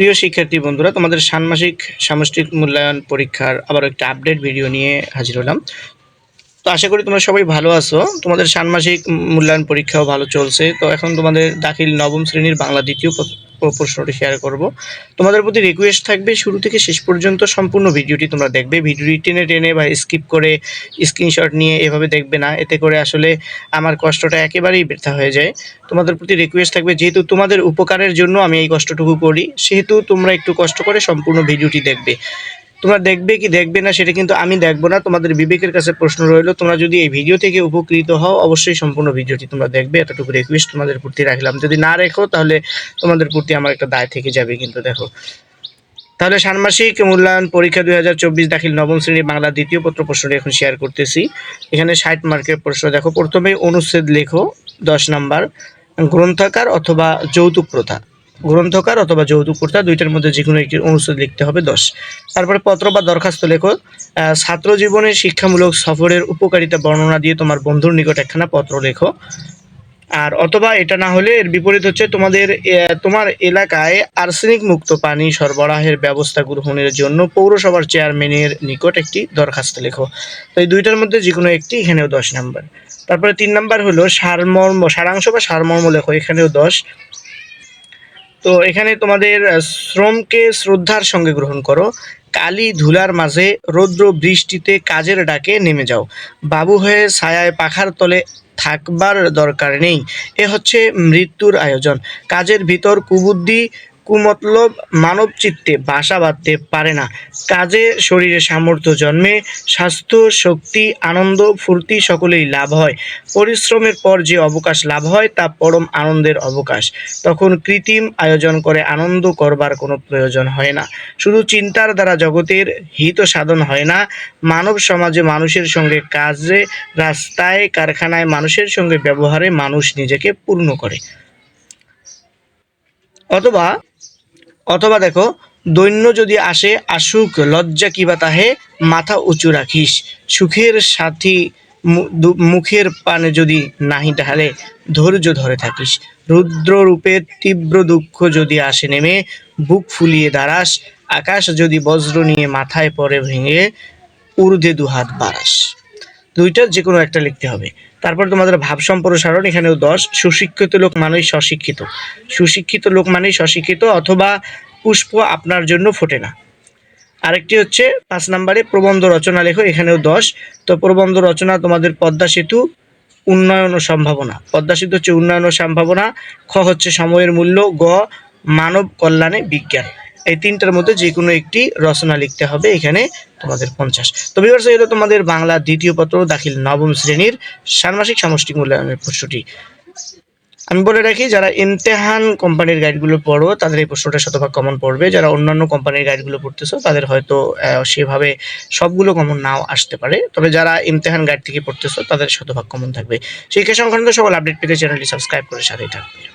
প্রিয় শিক্ষার্থী বন্ধুরা, তোমাদের ষান্মাসিক সামষ্টিক মূল্যায়ন পরীক্ষার আবার একটা আপডেট ভিডিও নিয়ে হাজির হলাম। তো আশা করি তোমরা সবাই ভালো আছো। তোমাদের ষান্মাসিক মূল্যায়ন পরীক্ষাও ভালো চলছে। তো এখন তোমাদের দাখিল নবম শ্রেণির বাংলা দ্বিতীয় প্রশ্নটি শেয়ার করব। তোমাদের প্রতি রিকোয়েস্ট থাকবে শুরু থেকে শেষ পর্যন্ত সম্পূর্ণ ভিডিওটি তোমরা দেখবে। ভিডিওটি টেনে টেনে বা স্কিপ করে স্ক্রিনশট নিয়ে এভাবে দেখবে না। এতে করে আসলে আমার কষ্টটা একেবারেই বৃথা হয়ে যায়। তোমাদের প্রতি রিকোয়েস্ট থাকবে, যেহেতু তোমাদের উপকারের জন্য আমি এই কষ্টটুকু করি, সেহেতু তোমরা একটু কষ্ট করে সম্পূর্ণ ভিডিওটি দেখবে। তোমরা দেখবে কি দেখবে না সেটা কিন্তু আমি দেখব না। তোমাদের বিবেকের কাছে প্রশ্ন রইল, তোমরা যদি এই ভিডিও থেকে উপকৃত হও, অবশ্যই সম্পূর্ণ ভিডিওটি তোমরা দেখবে। এতটুকু রিকোয়েস্ট তোমাদের প্রতি রাখলাম। যদি না রেখো, তাহলে তোমাদের প্রতি আমার একটা দায় থেকে যাবে কিন্তু দেখো। তাহলে ষান্মাসিক মূল্যায়ন পরীক্ষা দুই হাজার চব্বিশ দাখিল নবম শ্রেণি বাংলা দ্বিতীয় পত্র প্রশ্নটি এখন শেয়ার করতেছি। এখানে ষাট মার্কের প্রশ্ন দেখো। প্রথমেই অনুচ্ছেদ লেখো, দশ নাম্বার। গ্রন্থাকার অথবা যৌতুক প্রথা। গ্রন্থকার অথবা যৌতুক প্রথা দুইটার মধ্যে যে কোনো একটি অনুচ্ছেদ লিখতে হবে, দশ। তারপরে পত্র বা দরখাস্ত লেখো ছাত্র জীবনে শিক্ষামূলক সফরের উপকারিতা বর্ণনা দিয়ে তোমার বন্ধুর নিকট একখানা পত্র লেখো। আর অথবা এটা না হলে এর বিপরীত হচ্ছে তোমাদের তোমার এলাকায় আর্সেনিক মুক্ত পানি সরবরাহের ব্যবস্থা গ্রহণের জন্য পৌরসভার চেয়ারম্যানের নিকট একটি দরখাস্ত লেখো। তো এই দুইটার মধ্যে যে কোনো একটি, এখানেও দশ নাম্বার। তারপরে তিন নাম্বার হলো সারমর্ম, সারাংশ বা সারমর্ম লেখো, এখানেও দশ। তো এখানে তোমাদের শ্রমকে শ্রদ্ধার সঙ্গে গ্রহণ করো। কালি ধুলার মাঝে রৌদ্র বৃষ্টিতে কাজের ডাকে নেমে যাও। বাবু হয়ে ছায়ায় পাখার তলে থাকবার দরকার নেই। এ হচ্ছে মৃত্যুর আয়োজন। কাজের ভিতর কুবুদ্ধি কুমতলব মানব চিত্তে বাসা বাঁধতে পারে না। কাজে শরীরে সামর্থ্য জন্মে স্বাস্থ্য, শক্তি, আনন্দ, ফুর্তি সকলেই লাভ হয়। পরিশ্রমের পর যে অবকাশ লাভ হয়, তা পরম আনন্দের অবকাশ। তখন কৃত্রিম আয়োজন করে আনন্দ করবার কোনো প্রয়োজন হয় না। শুধু চিন্তার দ্বারা জগতের হিত সাধন হয় না, মানব সমাজে মানুষের সঙ্গে কাজে, রাস্তায়, কারখানায় মানুষের সঙ্গে ব্যবহারে মানুষ নিজেকে পূর্ণ করে। অথবা অথবা দেখো, দৈন্য যদি আসে, আসুক, লজ্জা কিবা তাহে, মাথা উঁচু রাখিস। সুখের সাথী মুখের পানে যদি নাহি ঢালে ধৈর্য ধরে থাকিস। রুদ্র রূপে তীব্র দুঃখ যদি আসে নেমে, বুক ফুলিয়ে দাঁড়াস। আকাশ যদি বজ্র নিয়ে মাথায় পরে ভেঙে, ঊর্ধ্বে দুহাত বাড়াস। দুইটার যে কোনো একটা লিখতে হবে। তারপর তোমাদের ভাব সম্প্রসারণ, এখানেও দশ। সুশিক্ষিত লোক মানেই স্বশিক্ষিত। সুশিক্ষিত লোক মানেই স্বশিক্ষিত অথবা পুষ্প আপনার জন্য ফোটে না। আরেকটি হচ্ছে পাঁচ নম্বরে প্রবন্ধ রচনা লেখো, এখানেও দশ। তো প্রবন্ধ রচনা তোমাদের পদ্মা সেতু, উন্নয়ন ও সম্ভাবনা। পদ্মা সেতু হচ্ছে উন্নয়ন ও সম্ভাবনা। খ হচ্ছে সময়ের মূল্য, গ মানব কল্যাণে বিজ্ঞান। এই তিনটার মধ্যে যে কোনো একটি রচনা লিখতে হবে, এখানে তোমাদের পঞ্চাশ। তো বিভার্স হলো তোমাদের বাংলা দ্বিতীয় পত্র দাখিল নবম শ্রেণির ষান্মাসিক সামষ্টিক মূল্যায়নের প্রশ্নটি। আমি বলে রাখি, যারা ইমতেহান কোম্পানির গাইডগুলো পড়ো, তাদের এই প্রশ্নটা শতভাগ কমন পড়বে। যারা অন্যান্য কোম্পানির গাইডগুলো পড়তেছো, তাদের হয়তো সেভাবে সবগুলো কমন নাও আসতে পারে। তবে যারা ইমতেহান গাইড থেকে পড়তেছো, তাদের শতভাগ কমন থাকবে। শিক্ষা সংক্রান্ত সকল আপডেট পেতে চ্যানেলটি সাবস্ক্রাইব করে সাথেই থাকবে।